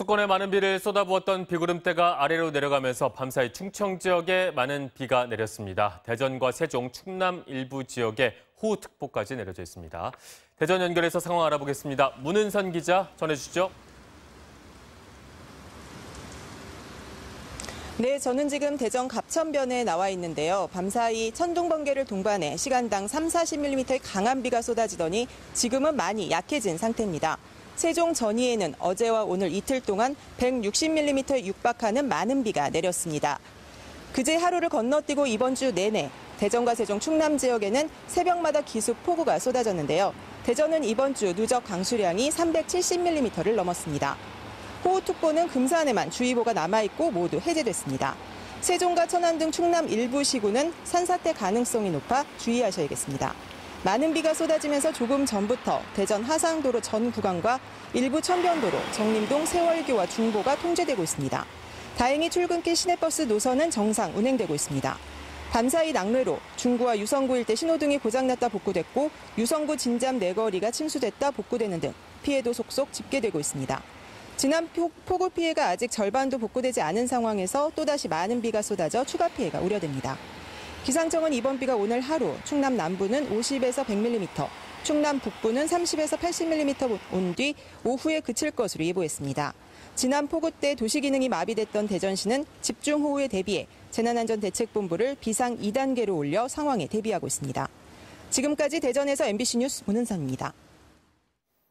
수도권에 많은 비를 쏟아부었던 비구름대가 아래로 내려가면서 밤사이 충청 지역에 많은 비가 내렸습니다. 대전과 세종, 충남 일부 지역에 호우특보까지 내려져 있습니다. 대전 연결해서 상황 알아보겠습니다. 문은선 기자 전해주시죠. 네, 저는 지금 대전 갑천변에 나와 있는데요. 밤사이 천둥 번개를 동반해 시간당 3, 40mm의 강한 비가 쏟아지더니 지금은 많이 약해진 상태입니다. 세종 전위에는 어제와 오늘 이틀 동안 160mm에 육박하는 많은 비가 내렸습니다. 그제 하루를 건너뛰고 이번 주 내내 대전과 세종 충남 지역에는 새벽마다 기습 폭우가 쏟아졌는데요. 대전은 이번 주 누적 강수량이 370mm를 넘었습니다. 호우특보는 금산에만 주의보가 남아있고 모두 해제됐습니다. 세종과 천안 등 충남 일부 시구는 산사태 가능성이 높아 주의하셔야겠습니다. 많은 비가 쏟아지면서 조금 전부터 대전 하상도로 전 구간과 일부 천변도로 정림동 세월교와 중보가 통제되고 있습니다. 다행히 출근길 시내버스 노선은 정상 운행되고 있습니다. 밤사이 낙뢰로 중구와 유성구 일대 신호등이 고장났다 복구됐고 유성구 진잠 내거리가 침수됐다 복구되는 등 피해도 속속 집계되고 있습니다. 지난 폭우 피해가 아직 절반도 복구되지 않은 상황에서 또다시 많은 비가 쏟아져 추가 피해가 우려됩니다. 기상청은 이번 비가 오늘 하루 충남 남부는 50에서 100mm, 충남 북부는 30에서 80mm 온 뒤 오후에 그칠 것으로 예보했습니다. 지난 폭우 때 도시 기능이 마비됐던 대전시는 집중호우에 대비해 재난안전대책본부를 비상 2단계로 올려 상황에 대비하고 있습니다. 지금까지 대전에서 MBC 뉴스 문은선입니다.